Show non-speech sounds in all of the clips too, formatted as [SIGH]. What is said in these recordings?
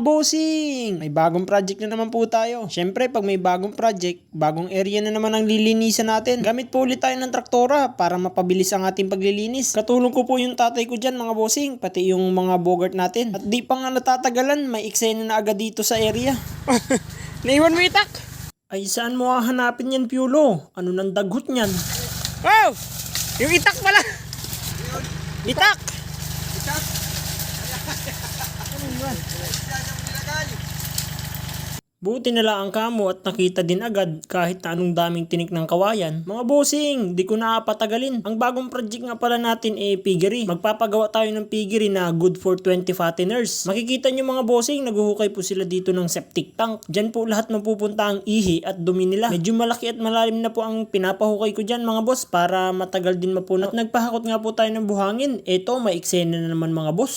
bossing! May bagong project na naman po tayo. Siyempre, pag may bagong project, bagong area na naman ang lilinisan natin. Gamit po ulit tayo ng traktora para mapabilis ang ating paglilinis. Katulong ko po yung tatay ko dyan mga bossing, pati yung mga bogart natin. At di pa nga natatagalan, may eksena na agad dito sa area. [LAUGHS] Naiwan mo itak? Ay saan mo hahanapin yan, Piolo? Ano nang daghot niyan? Wow! Yung itak pala! Itak! Buti na lang ang kamo at nakita din agad kahit na anong daming tinik ng kawayan. Mga bossing, di ko na patagalin. Ang bagong project nga pala natin eh piggery. Magpapagawa tayo ng piggery na good for 20 fatteners. Makikita nyo mga bossing, naguhukay po sila dito ng septic tank. Diyan po lahat mapupunta ang ihi at dumi nila. Medyo malaki at malalim na po ang pinapahukay ko dyan mga boss para matagal din mapuno. At nagpahakot nga po tayo ng buhangin. Eto, may eksena na naman mga boss.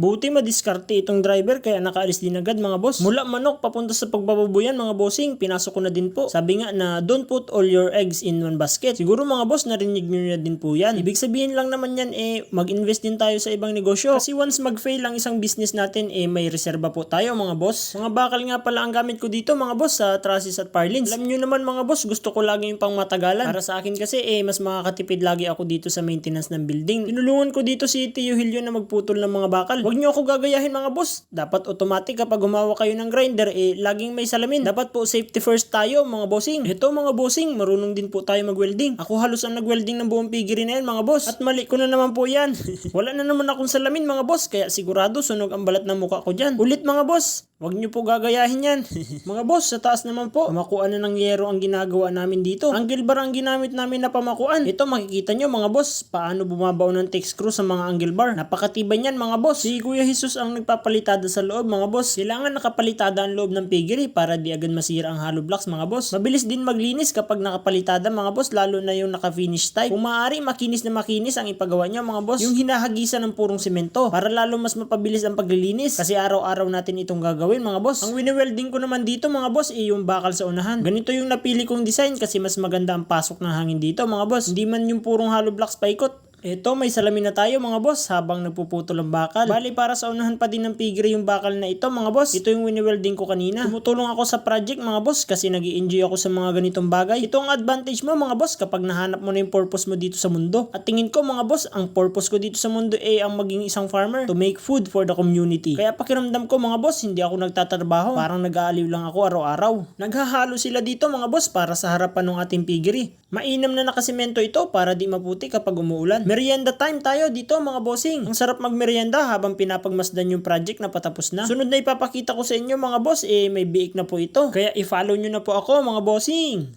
Buti madiskarte itong driver kaya nakaalis din agad mga boss. Mula manok papunta sa pagbababuyan mga bossing, pinasok ko na din po. Sabi nga na don't put all your eggs in one basket. Siguro mga boss narinig nyo na din po yan. Ibig sabihin lang naman yan eh mag-invest din tayo sa ibang negosyo. Kasi once mag-fail ang isang business natin eh may reserba po tayo mga boss. Mga bakal nga pala ang gamit ko dito mga boss sa trusses at parlins. Alam nyo naman mga boss gusto ko lagi yung pang matagalan. Para sa akin kasi eh mas makakatipid lagi ako dito sa maintenance ng building. Tinulungan ko dito si Tio Hilyo na magputol ng mga bakal. Huwag nyo ako gagayahin mga boss. Dapat automatic kapag gumawa kayo ng grinder, eh, laging may salamin. Dapat po safety first tayo mga bossing. Ito mga bossing, marunong din po tayo mag-welding. Ako halos ang nag-welding ng buong pigiri na yan mga boss. At mali ko na naman po yan. [LAUGHS] Wala na naman akong salamin mga boss, kaya sigurado sunog ang balat ng mukha ko dyan. Ulit mga boss, Huwag niyo po gagayahin yan. [LAUGHS] mga boss, sa taas naman po, pamakuan na ng yero ang ginagawa namin dito. Angle bar ang ginamit namin na pamakuan. Ito makikita nyo mga boss, paano bumabaw ng text screw sa mga angle bar. Napakatibay niyan mga boss. Si Kuya Jesus ang nagpapalitada sa loob mga boss. Kailangan nakapalitada ang loob ng piggery para di agad masira ang hollow blocks mga boss. Mabilis din maglinis kapag nakapalitada mga boss, lalo na yung naka-finish type. Kung maaari, makinis na makinis ang ipagawa niyo mga boss. Yung hinahagisan ng purong semento para lalo mas mapabilis ang paglilinis. Kasi araw-araw natin itong gagawin mga boss. Ang wini-welding ko naman dito mga boss ay yung bakal sa unahan. Ganito yung napili kong design kasi mas maganda ang pasok ng hangin dito mga boss. Hindi man yung purong hollow blocks paikot. Ito, may salamin na tayo mga boss habang nagpuputol ang bakal. Bali para sa unahan pa din ng pigre yung bakal na ito mga boss. Ito yung wini-welding ko kanina. Tumutulong ako sa project mga boss kasi nag enjoy ako sa mga ganitong bagay. Ito ang advantage mo mga boss kapag nahanap mo na yung purpose mo dito sa mundo. At tingin ko mga boss, ang purpose ko dito sa mundo ay ang maging isang farmer to make food for the community. Kaya pakiramdam ko mga boss, hindi ako nagtatrabaho. Parang nag-aaliw lang ako araw-araw. Naghahalo sila dito mga boss para sa harapan ng ating piggery. Mainam na nakasimento ito para di maputi kapag umuulan. Merienda time tayo dito mga bossing. Ang sarap magmerienda habang pinapagmasdan yung project na patapos na. Sunod na ipapakita ko sa inyo mga boss, eh may biik na po ito. Kaya i-follow nyo na po ako mga bossing.